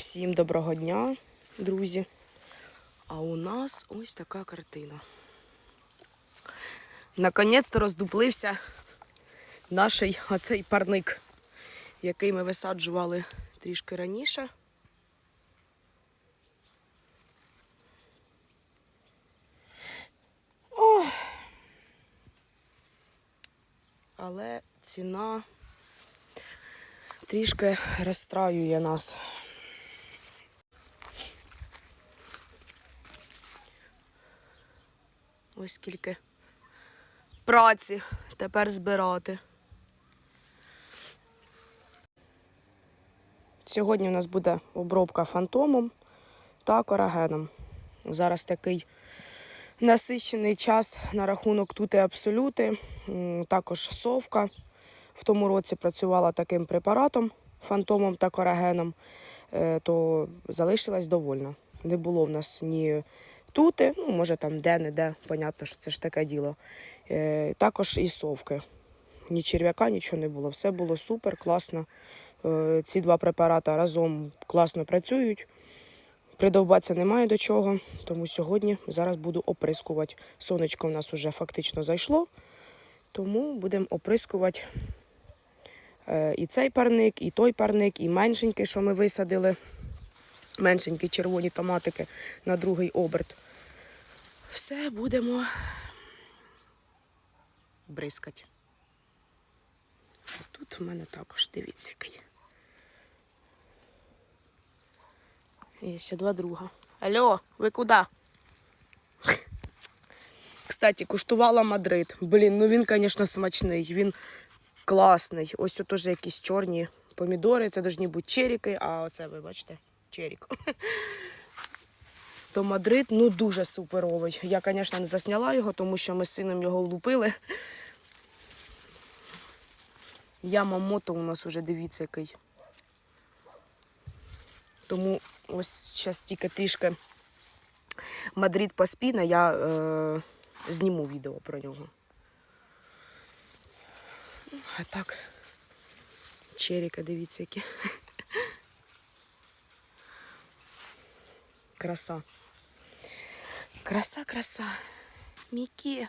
Всім доброго дня, друзі. А у нас ось така картина. Наконець-то роздуплився наш оцей парник, який ми висаджували трішки раніше. Ох. Але ціна трішки розстраює нас. Ось скільки праці тепер збирати. Сьогодні у нас буде обробка фантомом та корагеном. Зараз такий насичений час на рахунок тут і абсолюти, також совка. В тому році працювала таким препаратом, фантомом та корагеном, е, то залишилась довольна. Не було в нас ні тути, ну, може там де-не-де, понятно, що це ж таке діло. Е, Також і совки. Ні черв'яка, нічого не було. Все було супер, класно. Е, Ці два препарати разом класно працюють. Придовбатися немає до чого, тому сьогодні зараз буду оприскувати. Сонечко в нас вже фактично зайшло, тому будемо оприскувати е, і цей парник, і той парник, і меншенький, що ми висадили. Меншенькі червоні томатики на другий оберт. Все будемо бризкати. Тут в мене також, дивіться, який. Є ще два друга. Алло, ви куди? Кстати, куштувала Мадрид. Блін, ну він, звісно, смачний. Він класний. Ось тут теж якісь чорні помідори. Це повинні бути черіки, а оце, ви бачите, черік. То Мадрид ну дуже суперовий. Я, звісно, не засняла його, тому що ми з сином його влупили. Ямамото у нас уже дивіться який. Тому ось зараз тільки трішки Мадрид поспіне, я е, зніму відео про нього. А так, черіка, дивіться, які. Краса. Краса, краса. Мікі.